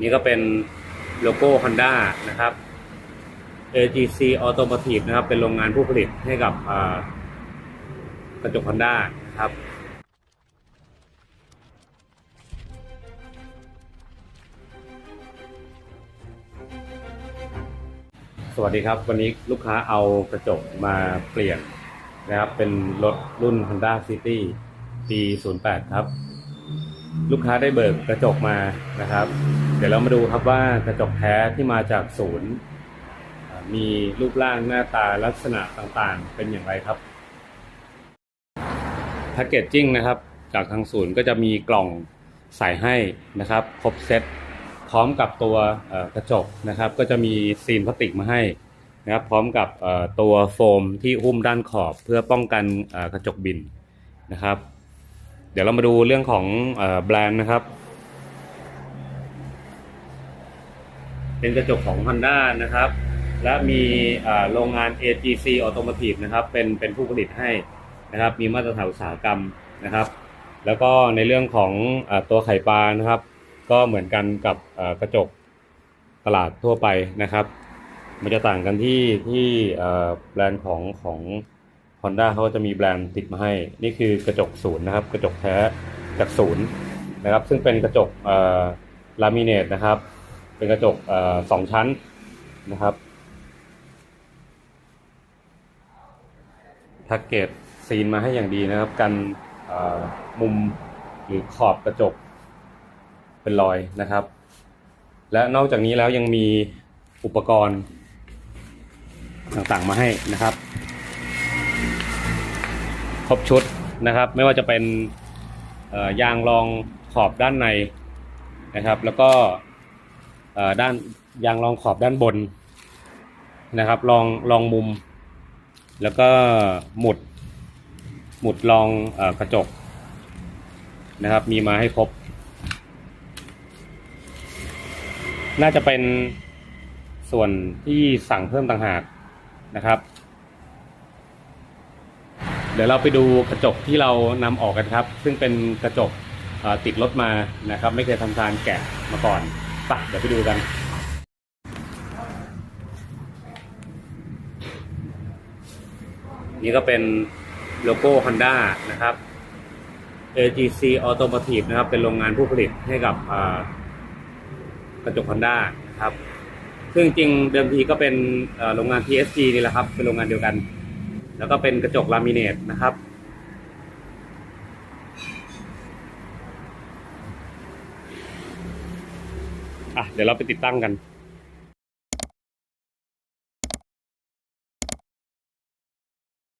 นี่ก็เป็นโลโก้ Honda นะครับ AGC Automotive นะครับ เป็นโรงงานผู้ผลิตให้กับกระจก Honda นะครับสวัสดีครับ วันนี้ลูกค้าเอากระจกมาเปลี่ยนนะครับ เป็นรถรุ่น Honda City ปี 08 ครับ ลูกค้าได้เบิกกระจกมานะครับ เดี๋ยวเรามาดูครับว่ากระจกแท้ที่มาจากศูนย์ มีรูปร่างหน้าตาลักษณะต่างๆ เป็นอย่างไรครับแพคเกจจิ้งนะครับ จากทางศูนย์ก็จะมีกล่องใส่ให้นะครับ ครบเซตพร้อมกับตัวกระจกนะครับ ก็จะมีซีนพลาสติกมาให้นะครับ พร้อมกับตัวโฟมที่หุ้มด้านขอบเพื่อป้องกันกระจกบินนะครับ เดี๋ยวเรามาดูเรื่องของแบรนด์นะครับ เป็นกระจกของ Honda นะครับ และมีโรงงาน AGC Automotive นะครับ เป็นเป็นผู้ผลิตให้นะครับ มีมาตรฐานอุตสาหกรรมนะครับ แล้วก็ในเรื่องของอตัวไข่ปลานะครับ ก็เหมือนกันกับกระจกตลาดทั่วไปนะครับ มันจะต่างกันที่ที่แบรนด์ของของ Honda เขาก็จะมีแบรนด์ติดมาให้ นี่คือกระจกศูนย์นะครับ กระจกแท้จากศูนย์นะครับ ซึ่งเป็นกระจกอ่อลามิเนตนะครับ เป็นกระจกอสองชั้นนะครับแพ็กเกจซีนมาให้อย่างดีนะครับ กันมุมหรือขอบกระจกเป็นรอยนะครับ และนอกจากนี้แล้วยังมีอุปกรณ์ต่างๆมาให้นะครับ ครบชุดนะครับ ไม่ว่าจะเป็นยางรองขอบด้านในนะครับ แล้วก็ด้านยางรองขอบด้านบนนะครับรองรองมุม แล้วก็หมุดหมุดรองอกระจกนะครับ มีมาให้ครบ น่าจะเป็นส่วนที่สั่งเพิ่มต่างหากนะครับ ดี๋ยวเราไปดูกระจกที่เรานำออกกันครับ ซึ่งเป็นกระจกติดรถมานะครับ ไม่เคยทำการแกะมาก่อนไปะเดี๋ยวไปดูกัน นี่ก็เป็นโลโก้ Honda นะครับ AGC Automotive นะครับ เป็นโรงงานผู้ผลิตให้กับกระจก Honda นะครับ ซึ่งจริงเดิมทีก็เป็นโรงงาน PSG นี่แหละครับ เป็นโรงงานเดียวกัน แล้วก็เป็นกระจกลามิเนตนะครับ อะ เดี๋ยวเราไปติดตั้งกัน